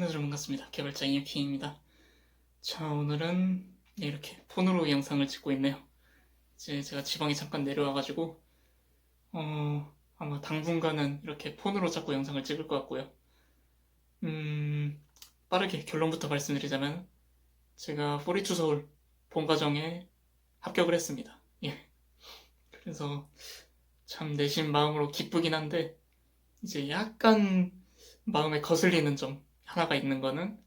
여러분 반갑습니다. 개발자 이유킹입니다. 자, 오늘은 이렇게 폰으로 영상을 찍고 있네요. 이제 제가 지방에 잠깐 내려와가지고, 어, 아마 당분간은 이렇게 폰으로 자꾸 영상을 찍을 것 같고요. 음, 빠르게 결론부터 말씀드리자면, 제가 42 서울 본과정에 합격을 했습니다. 예. 그래서 참 내심 마음으로 기쁘긴 한데, 이제 약간 마음에 거슬리는 점 하나가 있는 거는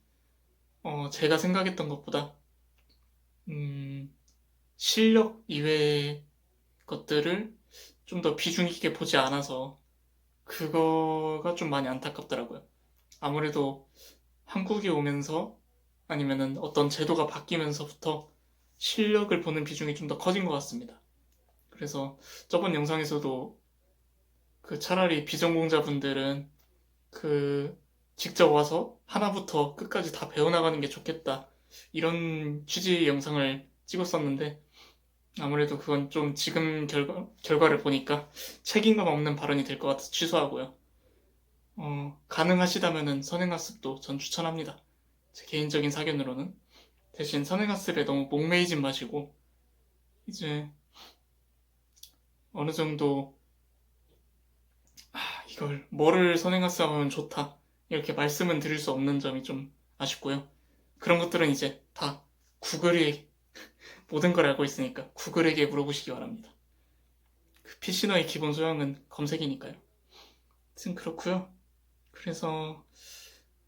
어, 제가 생각했던 것보다 음, 실력 이외의 것들을 좀 더 비중 있게 보지 않아서 그거가 좀 많이 안타깝더라고요. 아무래도 한국에 오면서 아니면은 어떤 제도가 바뀌면서부터 실력을 보는 비중이 좀 더 커진 것 같습니다. 그래서 저번 영상에서도 그 차라리 비전공자분들은 그 직접 와서 하나부터 끝까지 다 배워나가는 게 좋겠다. 이런 취지의 영상을 찍었었는데 아무래도 그건 좀 지금 결과, 결과를 보니까 책임감 없는 발언이 될 것 같아서 취소하고요. 어, 가능하시다면은 선행학습도 전 추천합니다. 제 개인적인 사견으로는. 대신 선행학습에 너무 목매이진 마시고 이제 어느 정도 아, 이걸 뭐를 선행학습하면 좋다 이렇게 말씀은 드릴 수 없는 점이 좀 아쉽고요. 그런 것들은 이제 다 구글이 모든 걸 알고 있으니까 구글에게 물어보시기 바랍니다. 그 PC너의 기본 소양은 검색이니까요. 하여튼 그렇고요. 그래서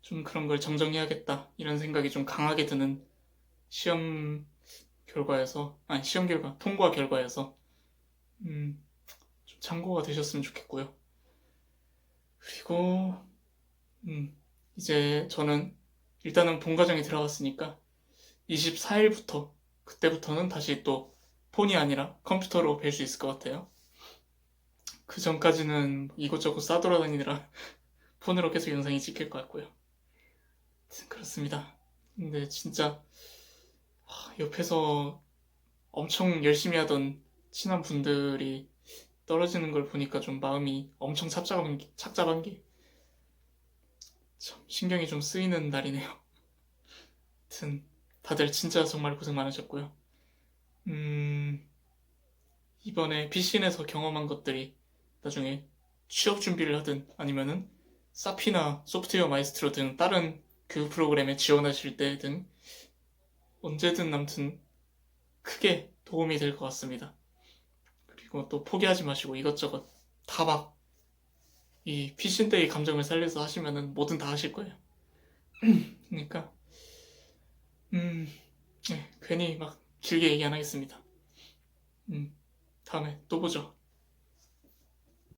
좀 그런 걸 정정해야겠다 이런 생각이 좀 강하게 드는 시험 결과여서 아니 시험 결과 통과 결과여서 음, 좀 참고가 되셨으면 좋겠고요. 그리고 음, 이제 저는 일단은 본 과정에 들어갔으니까 24일부터 그때부터는 다시 또 폰이 아니라 컴퓨터로 뵐 수 있을 것 같아요. 그 전까지는 이곳저곳 싸돌아다니느라 폰으로 계속 영상이 찍힐 것 같고요. 그렇습니다. 근데 진짜 하, 옆에서 엄청 열심히 하던 친한 분들이 떨어지는 걸 보니까 좀 마음이 엄청 착잡한 게, 착잡한 게 참, 신경이 좀 쓰이는 날이네요. 하여튼, 다들 진짜 정말 고생 많으셨고요. 음, 이번에 피신에서 경험한 것들이 나중에 취업 준비를 하든 아니면은 사피나 소프트웨어 마이스트로 등 다른 교육 프로그램에 지원하실 때 등 언제든 아무튼 크게 도움이 될 것 같습니다. 그리고 또 포기하지 마시고 이것저것 다 막 이 피신데이 감정을 살려서 하시면은 뭐든 다 하실 거예요. 그러니까 음, 네, 괜히 막 길게 얘기 안 하겠습니다. 음, 다음에 또 보죠.